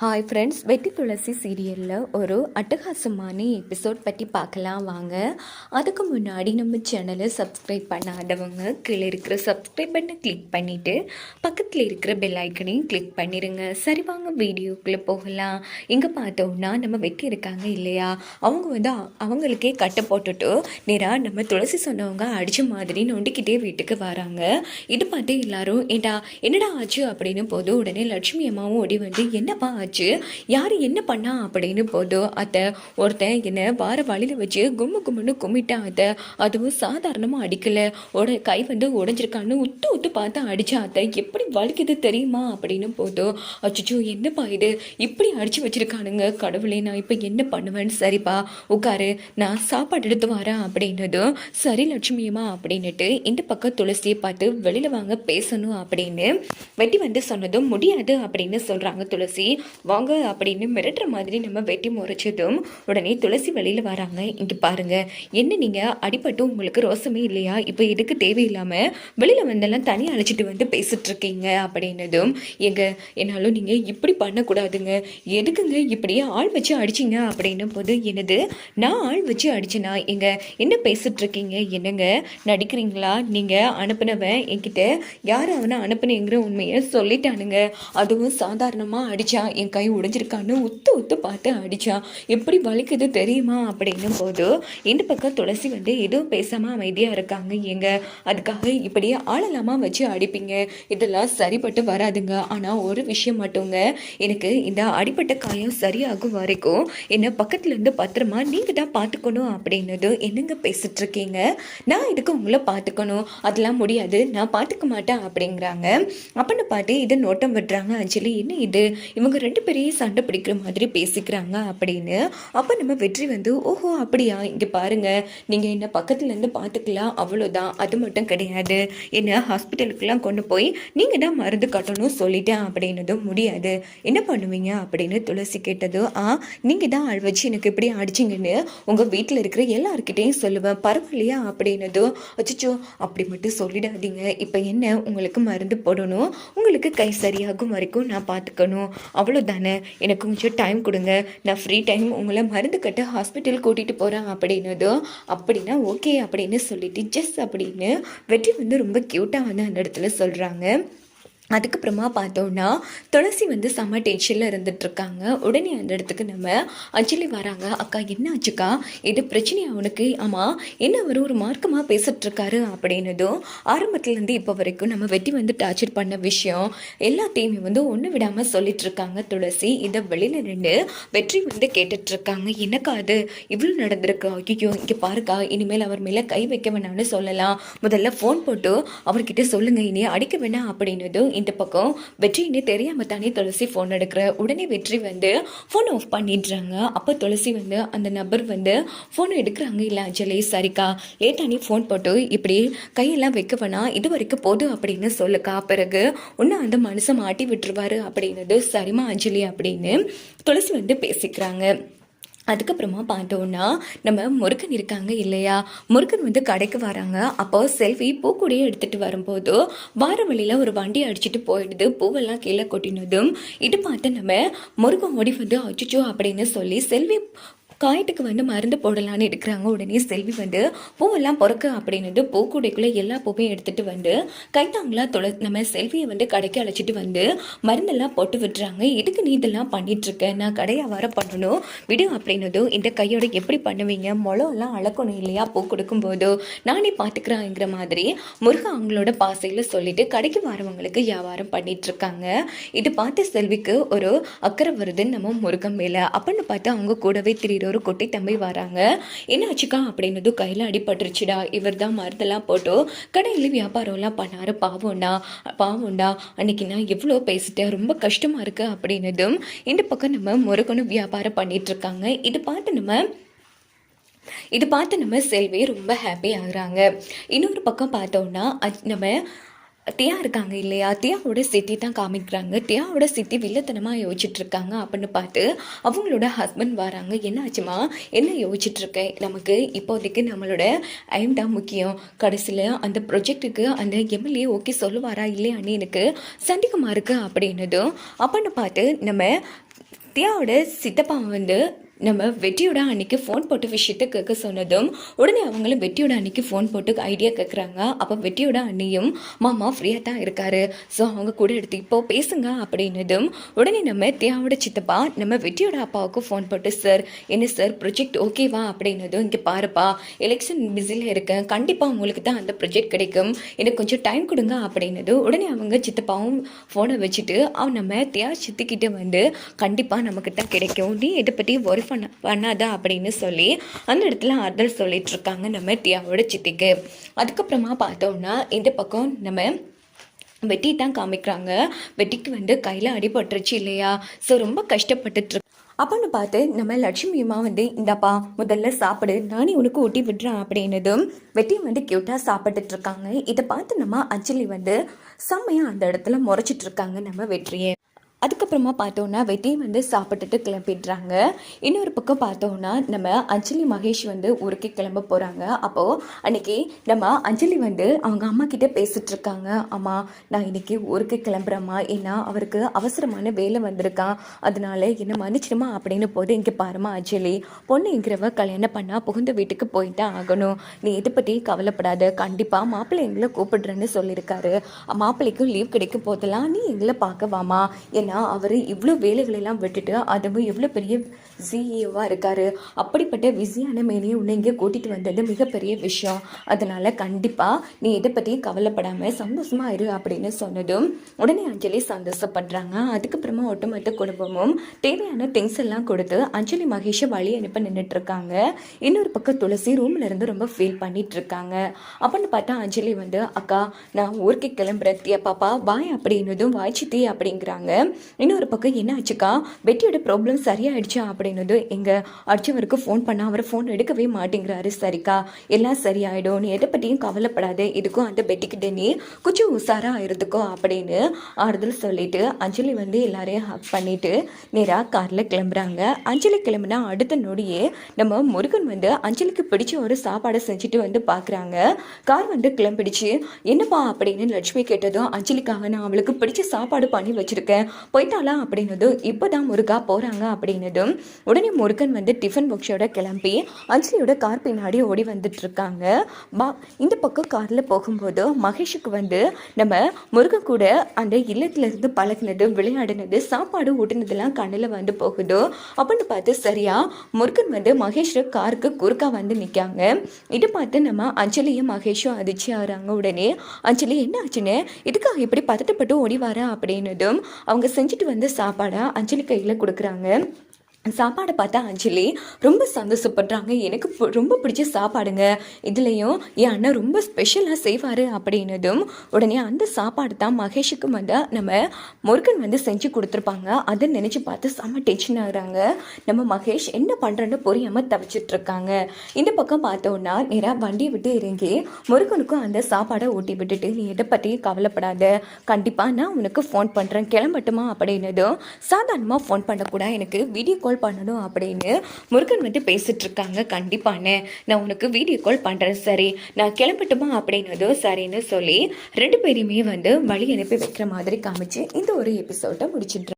Hi friends வெட்டி துளசி சீரியலில் ஒரு அட்டகாசமான எபிசோட் பற்றி பார்க்கலாம் வாங்க. அதுக்கு முன்னாடி நம்ம சேனலை சப்ஸ்கிரைப் பண்ணாதவங்க கீழே இருக்கிற சப்ஸ்கிரைப் பண்ணை கிளிக் பண்ணிவிட்டு பக்கத்தில் இருக்கிற பெல் ஐக்கனையும் கிளிக் பண்ணிடுங்க சரி வாங்க வீடியோக்குள்ளே போகலாம். இங்கே பார்த்தோம்னா நம்ம வெட்டி இருக்காங்க இல்லையா? அவங்க வந்து அ- அவங்களுக்கே கட்டை போட்டுட்டு நேராக நம்ம துளசி சொன்னவங்க அடித்த மாதிரி நொண்டிக்கிட்டே வீட்டுக்கு வராங்க. இது பார்த்து எல்லாரும் ஏண்டா என்னடா ஆச்சு? அப்படின்னு போது உடனே லட்சுமி அம்மாவும் ஓடி வந்து என்னப்பா ஆச்சு யார் என்ன பண்ணா? அப்படின்னு போதும் அத்தை ஒருத்தன் என்னை வார வழியில் வச்சு கும்மு கும்முன்னு கும்மிட்டான் அத்தை. அதுவும் சாதாரணமாக அடிக்கலை. உட கை வந்து உடஞ்சிருக்கான்னு உத்து உத்து பார்த்து அடித்தா அத்தை. எப்படி வலிக்குது தெரியுமா? அப்படின்னு போதும் அச்சோ என்னப்பா இது? இப்படி அடித்து வச்சிருக்கானுங்க. கடவுளே நான் இப்போ என்ன பண்ணுவேன்னு சரிப்பா உட்காரு. நான் சாப்பாடு எடுத்து வரேன் அப்படின்னதும் சரி லட்சுமியம்மா அப்படின்னுட்டு இந்த பக்கம் துளசியை பார்த்து வெளியில் வாங்க பேசணும் அப்படின்னு வெட்டி வந்து சொன்னதும் முடியாது அப்படின்னு சொல்கிறாங்க துளசி. வாங்க அப்படின்னு மிரட்டுற மாதிரி நம்ம வெட்டி முறைச்சதும் உடனே துளசி வெளியில் வராங்க. இங்கே பாருங்க என்ன நீங்கள் அடிபட்டு உங்களுக்கு ரோசமே இல்லையா? இப்போ இதுக்கு தேவையில்லாமல் வெளியில் வந்தெல்லாம் தனியாக அழைச்சிட்டு வந்து பேசிட்டு இருக்கீங்க அப்படின்னதும் எங்கள் என்னாலும் நீங்கள் இப்படி பண்ணக்கூடாதுங்க. எதுக்குங்க இப்படியே ஆள் வச்சு அடிச்சிங்க? அப்படின்னும் போது என்னது? நான் ஆள் வச்சு அடிச்சேனா? எங்க என்ன பேசிட்டு இருக்கீங்க? என்னங்க? நடிக்கிறீங்களா? நீங்கள் அனுப்புனவன் என்கிட்ட யார் அவனை அனுப்புனேங்கிற உண்மையை சொல்லிட்டானுங்க. அதுவும் சாதாரணமாக அடித்தான் என் கை உடைஞ்சிருக்கான்னு உத்து உத்து பார்த்து அடித்தான் எப்படி வலிக்குது தெரியுமா? அப்படின்னும் போது இந்த பக்கம் துளசி வந்து எதுவும் பேசாமல் அமைதியாக இருக்காங்க. எங்க அதுக்காக இப்படியே ஆளலாமா வச்சு அடிப்பீங்க? இதெல்லாம் சரிப்பட்டு வராதுங்க. ஆனால் ஒரு விஷயம் மட்டுங்க. எனக்கு இந்த அடிப்பட்ட காயம் சரியாகும் வரைக்கும் என்னை பக்கத்துலேருந்து பத்திரமா நீங்கள் தான் பார்த்துக்கணும் அப்படின்னது என்னங்க பேசிட்டு இருக்கீங்க? நான் இதுக்கு உங்களை பார்த்துக்கணும்? அதெல்லாம் முடியாது. நான் பார்த்துக்க மாட்டேன் அப்படிங்கிறாங்க. அப்படின்னு பார்த்து இதை நோட்டம் விடுறாங்க அஞ்சலி என்ன இது? இவங்க ரெண்டு பேரையும் சண்டை பிடிக்கிற மாதிரி பேசிக்கிறாங்க அப்படின்னு. அப்போ நம்ம வெற்றி வந்து ஓஹோ அப்படியா? இங்கே பாருங்க. நீங்கள் என்ன பக்கத்துலேருந்து பார்த்துக்கலாம் அவ்வளோதான் அது மட்டும் கிடையாது. என்ன ஹாஸ்பிட்டலுக்குலாம் கொண்டு போய் நீங்கள் தான் மருந்து கட்டணும் சொல்லிட்டேன் அப்படின்னதும் முடியாது. என்ன பண்ணுவீங்க? அப்படின்னு துளசி கேட்டது. ஆ நீங்கள் தான் ஆள் வச்சு எனக்கு இப்படி அடிச்சிங்கன்னு உங்கள் வீட்டில் இருக்கிற எல்லாருக்கிட்டேயும் சொல்லுவேன். பரவாயில்லையா? அப்படின்னதும் அச்சோ அப்படி மட்டும் சொல்லிடாதீங்க. இப்போ என்ன உங்களுக்கு மருந்து போடணும்? உங்களுக்கு கை சரியாகும் வரைக்கும் நான் பார்த்துக்கணும் அவ்வளோ தானே? எனக்கு கொஞ்சம் டைம் கொடுங்க. நான் ஃப்ரீ டைம் உங்களை மருந்து கட்ட ஹாஸ்பிட்டல் கூட்டிகிட்டு போகிறேன் அப்படின்னதும் அப்படின்னா ஓகே அப்படின்னு சொல்லிட்டு ஜஸ்ட் அப்படின்னு வெற்றி வந்து ரொம்ப க்யூட்டாக வந்து அந்த இடத்துல சொல்கிறாங்க அதுக்கப்புறமா பார்த்தோன்னா துளசி வந்து செம்ம டென்ஷனில் இருந்துகிட்ருக்காங்க உடனே அந்த இடத்துக்கு நம்ம அஞ்சலி வராங்க. அக்கா என்ன ஆச்சுக்கா? இது பிரச்சனையா அவனுக்கு ஆமாம் என்ன அவர் ஒரு மார்க்கமாக பேசிகிட்ருக்காரு அப்படின்னதும் ஆரம்பத்துலேருந்து இப்போ வரைக்கும் நம்ம வெட்டி வந்து டார்ச்சர் பண்ண விஷயம் எல்லாத்தையுமே வந்து ஒன்று விடாமல் சொல்லிகிட்ருக்காங்க துளசி. இதை வெளியில் நின்று வெற்றி வந்து கேட்டுட்ருக்காங்க என்னக்கா அது? இவ்வளோ நடந்திருக்கு. ஐயோ இங்கே பாருக்கா. இனிமேல் அவர் மேலே கை வைக்க வேணாம்னு சொல்லலாம். முதல்ல ஃபோன் போட்டு அவர்கிட்ட சொல்லுங்கள் இனி அடிக்க வேணாம். அப்படின்னதும் இந்த பக்கம். வெற்றின்னு தெரியாமல் தானே துளசி ஃபோன் எடுக்கிற. உடனே வெற்றி வந்து ஃபோன் ஆஃப் பண்ணிடுறாங்க. அப்போ துளசி வந்து அந்த நபர் வந்து ஃபோன் எடுக்கிறாங்க. இல்லை அஞ்சலி சரிக்கா லேட்டாக நீ ஃபோன் போட்டு இப்படி கையெல்லாம் வைக்க வேணாம் இது வரைக்கும் போதும் அப்படின்னு சொல்லுக்கா. பிறகு ஒன்று அந்த மனுஷன் மாட்டி விட்டுருவாரு அப்படின்னது சரிமா அஞ்சலி அப்படின்னு துளசி வந்து பேசிக்கிறாங்க. அதுக்கப்புறமா பார்த்தோன்னா நம்ம முருகன் இருக்காங்க இல்லையா? முருகன் வந்து கடைக்கு வராங்க. அப்போ செல்வி பூக்கூடையே எடுத்துகிட்டு வரும்போது வார வழியில் ஒரு வண்டி அடிச்சிட்டு போயிடுது. பூவெல்லாம் கீழே கொட்டினதும் இது பார்த்து நம்ம முருகன் ஓடி வந்து அச்சுச்சோ அப்படின்னு சொல்லி செல்வி காயத்துக்கு வந்து மருந்து போடலான்னு எடுக்கிறாங்க. உடனே செல்வி வந்து பூவெல்லாம் பிறக்க அப்படின்னது பூக்கூடைக்குள்ளே எல்லா பூவையும் எடுத்துகிட்டு வந்து கைத்தாங்களாக தொலை நம்ம செல்வியை வந்து கடைக்கு அழைச்சிட்டு வந்து மருந்தெல்லாம் போட்டு விட்டுறாங்க. எதுக்கு நீ இதெல்லாம் பண்ணிகிட்ருக்க நான் கடையை வர பண்ணணும். விடு அப்படின்னதும் இந்த கையோட எப்படி பண்ணுவீங்க? முளம்லாம் அளக்கணும் இல்லையா? பூ கொடுக்கும்போது? நானே பார்த்துக்கிறாங்கிற மாதிரி முருகன் அவங்களோட பாசையில் சொல்லிட்டு கடைக்கு வரவங்களுக்கு வியாபாரம் பண்ணிகிட்ருக்காங்க இது பார்த்து செல்விக்கு ஒரு அக்கறை வருதுன்னு நம்ம முருகன் மேலே. அப்படின்னு பார்த்து அவங்க கூடவே திடீர் ஒரு குட்டி தம்பி வராங்க. என்ன ஆச்சுக்கா அப்படின்னது கையில் அடிபட்டுருச்சுடா. இவர் தான் மருந்தெல்லாம் போட்டோ கடையில் வியாபாரம்லாம் பண்ணாரு பாவம்டா பாவம்டா அன்னைக்கு நான் எவ்வளோ பேசிட்டேன். ரொம்ப கஷ்டமாக இருக்குது அப்படின்னதும் இந்த பக்கம் நம்ம முருகனும் வியாபாரம் பண்ணிட்டு இருக்காங்க இது பார்த்து நம்ம இது பார்த்து நம்ம செல்வி ரொம்ப ஹாப்பி ஆகுறாங்க. இன்னொரு பக்கம் பார்த்தோம்னா நம்ம தியா இருக்காங்க இல்லையா? தியாவோட சித்தி தான் காமிக்கிறாங்க. தியாவோட சித்தி வில்லத்தனமாக யோசிச்சுட்ருக்காங்க அப்படின்னு பார்த்து அவங்களோட ஹஸ்பண்ட் வராங்க. என்னாச்சுமா என்ன யோசிச்சுட்ருக்கேன் நமக்கு இப்போதைக்கு நம்மளோட ஐம் தான் முக்கியம். கடைசியில் அந்த ப்ரொஜெக்ட்டுக்கு அந்த எம்எல்ஏ ஓகே சொல்லுவாரா? இல்லையான்னு எனக்கு சந்தேகமாக இருக்குது அப்படின்னதும் அப்படின்னு பார்த்து நம்ம தியாவோட சித்தப்பா வந்து நம்ம வெற்றியோட அன்னைக்கு ஃபோன் போட்டு விஷயத்த கேட்க சொன்னதும் உடனே அவங்களும் வெற்றியோட அன்னைக்கு ஃபோன் போட்டு ஐடியா கேட்குறாங்க அப்போ வெற்றியோட அண்ணியும் மாமா ஃப்ரீயாக தான் இருக்காரு. ஸோ அவங்க கூட எடுத்து இப்போ பேசுங்க அப்படின்னதும் உடனே நம்ம தியாவோட சித்தப்பா நம்ம வெற்றியோட அப்பாவுக்கு ஃபோன் போட்டு சார் என்ன சார் ப்ரொஜெக்ட் ஓகேவா அப்படின்னதும் இங்கே பாருப்பா எலெக்ஷன் பிஸியில் இருக்கேன். கண்டிப்பாக உங்களுக்கு தான் அந்த ப்ரொஜெக்ட் கிடைக்கும். எனக்கு கொஞ்சம் டைம் கொடுங்க அப்படின்னது உடனே அவங்க சித்தப்பாவும் ஃபோனை வச்சுட்டு அவன் நம்ம தியா சித்திக்கிட்ட வந்து கண்டிப்பாக நமக்கு தான் கிடைக்கும். நீ இதை பற்றி ஒரு பண்ண பண்ணாதா அப்படின்னு சொல்லி அந்த இடத்துல ஆறுதல் சொல்லிட்டு இருக்காங்க நம்ம தியாவோட சித்திக்கு. அதுக்கப்புறமா பார்த்தோம்னா இந்த பக்கம் நம்ம வெட்டி தான் காமிக்கிறாங்க. வெட்டிக்கு வந்து கையில் அடிபட்டுருச்சு இல்லையா? ஸோ ரொம்ப கஷ்டப்பட்டுட்டு அப்போன்னு பார்த்து நம்ம லட்சுமியம்மா வந்து இந்தாப்பா முதல்ல சாப்பிடு நானே உனக்கு ஊட்டி விடுறேன் அப்படின்னதும் வெட்டி வந்து க்யூட்டாக சாப்பிட்டுட்டு இருக்காங்க. இதை பார்த்து நம்ம அஞ்சலி வந்து செம்மையாக அந்த இடத்துல முறைச்சிட்ருக்காங்க நம்ம வெற்றியை. அதுக்கப்புறமா பார்த்தோன்னா வெட்டி வந்து சாப்பிட்டுட்டு கிளம்பிடுறாங்க. இன்னொரு பக்கம் பார்த்தோன்னா நம்ம அஞ்சலி மகேஷ் வந்து ஊருக்கு கிளம்ப போகிறாங்க அப்போது அன்னைக்கு நம்ம அஞ்சலி வந்து அவங்க அம்மா கிட்டே பேசிகிட்ருக்காங்க அம்மா நான் இன்னைக்கு ஊருக்கு கிளம்புறேம்மா. ஏன்னா அவருக்கு அவசரமான வேலை வந்திருக்கான். அதனால என்ன மன்னிச்சிடுமா அப்படின்னு போது இங்கே பாருமா அஞ்சலி பொண்ணுங்கிறவ கல்யாணம் பண்ணால் புகுந்த வீட்டுக்கு போயிட்டு ஆகணும். நீ இதை பற்றி கவலைப்படாத. கண்டிப்பாக மாப்பிள்ளை எங்களை கூப்பிடுறேன்னு சொல்லியிருக்காரு. மாப்பிள்ளைக்கும் லீவ் கிடைக்கும் போதெல்லாம் நீ எங்களை பார்க்கவாமா ஏன்னா ஏன்னா அவர் இவ்வளோ வேலைகளெல்லாம் விட்டுட்டு அதுவும் எவ்வளோ பெரிய சிஇஓவாக இருக்கார். அப்படிப்பட்ட விசியான மேலேயே உன்னை இங்கே கூட்டிகிட்டு வந்தது மிகப்பெரிய விஷயம். அதனால் கண்டிப்பாக நீ இதை பற்றியும் கவலைப்படாமல் சந்தோஷமாக இரு அப்படின்னு சொன்னதும் உடனே அஞ்சலி சந்தோஷப்படுறாங்க. அதுக்கப்புறமா ஒட்டுமொத்த குடும்பமும் தேவையான திங்ஸ் எல்லாம் கொடுத்து அஞ்சலி மகேஷை வழி அனுப்ப நின்றுட்டுருக்காங்க இன்னொரு பக்கம் துளசி ரூமில் இருந்து ரொம்ப ஃபீல் பண்ணிகிட்ருக்காங்க அப்படின்னு பார்த்தா அஞ்சலி வந்து அக்கா நான் ஊருக்கு கிளம்புறத்தியா பாப்பா வாய் அப்படின்னதும் வாய்ச்சித்தி அப்படிங்கிறாங்க. இன்னொரு பக்கம் என்ன ஆச்சுக்கா? வெட்டியோட ப்ராப்ளம் சரியாயிடுச்சா அப்படின்னது எங்கள் அர்ச்சவருக்கு ஃபோன் பண்ணால் அவர் ஃபோன் எடுக்கவே மாட்டேங்கிறாரு. சரிக்கா எல்லாம் சரியாயிடும். நீ எதை பற்றியும் கவலைப்படாது. இதுக்கும் அந்த பெட்டிக்கிட்ட நீ கொஞ்சம் உஷாராக இருந்துக்கோ அப்படின்னு ஆறுதல் சொல்லிட்டு அஞ்சலி வந்து எல்லாரையும் ஹக் பண்ணிட்டு நேராக காரில் கிளம்புறாங்க. அஞ்சலி கிளம்புனா அடுத்த நொடியே நம்ம முருகன் வந்து அஞ்சலிக்கு பிடிச்ச ஒரு சாப்பாடை செஞ்சுட்டு வந்து பார்க்குறாங்க கார் வந்து கிளம்பிடுச்சு. என்னப்பா அப்படின்னு லட்சுமி கேட்டதும் அஞ்சலிக்காக நான் அவளுக்கு பிடிச்ச சாப்பாடு பண்ணி வச்சிருக்கேன். போயிட்டாளா அப்படின்னதும் இப்போ தான் முருகா போகிறாங்க அப்படின்னதும் உடனே முருகன் வந்து டிஃபன் பாக்ஸோட கிளம்பி அஞ்சலியோட கார் பின்னாடி ஓடி வந்துட்டு இருக்காங்க பா இந்த பக்கம் காரில் போகும்போது மகேஷுக்கு வந்து நம்ம முருகன் கூட அந்த இல்லத்துலேருந்து பழகினது விளையாடினது சாப்பாடு ஊட்டினதெல்லாம் கண்ணில் வந்து போகுதோ அப்படின்னு பார்த்து சரியா முருகன் வந்து மகேஷ் காருக்கு குறுக்கா வந்து நிற்காங்க இதை பார்த்து நம்ம அஞ்சலியும் மகேஷும் அதிர்ச்சி ஆகிறாங்க உடனே. அஞ்சலி என்ன ஆச்சுன்னு இதுக்காக இப்படி பதட்டப்பட்டு ஓடி வர? அப்படின்னதும் அவங்க செஞ்சுட்டு வந்து சாப்பாடை அஞ்சலி கையில் கொடுக்குறாங்க. சாப்பாடை பார்த்தா அஞ்சலி ரொம்ப சந்தோஷப்படுறாங்க. எனக்கு ரொம்ப பிடிச்ச சாப்பாடுங்க. இதுலேயும் என் அண்ணன் ரொம்ப ஸ்பெஷலாக செய்வார் அப்படின்னதும் உடனே அந்த சாப்பாடு தான் மகேஷுக்கும் வந்து நம்ம முருகன் வந்து செஞ்சு கொடுத்துருப்பாங்க. அதை நினச்சி பார்த்து செம்ம டென்ஷன் ஆகுறாங்க. நம்ம மகேஷ் என்ன பண்ணுறன்னு புரியாமல் தவிச்சிட்டு இருக்காங்க இந்த பக்கம் பார்த்தோன்னா நேராக வண்டியை விட்டு இறங்கி முருகனுக்கும் அந்த சாப்பாடை ஊட்டி விட்டுட்டு நீ எதை பற்றியும் கவலைப்படாத. கண்டிப்பாக நான் உனக்கு ஃபோன் பண்ணுறேன் கிளம்பட்டுமா? அப்படின்னதும் சாதாரணமாக ஃபோன் பண்ணக்கூடாது. எனக்கு வீடியோ கால் பண்ணணும் அப்படின்னு முருகன் வந்து பேசிட்டு இருக்காங்க கண்டிப்பான்னு நான் உனக்கு வீடியோ கால் பண்ணுறேன் சரி. நான் கிளம்பட்டுமா அப்படின்னதும் சரின்னு சொல்லி ரெண்டு பேரையுமே வந்து வழி அனுப்பி வைக்கிற மாதிரி காமிச்சு இந்த ஒரு எபிசோட்டை முடிச்சிட்டு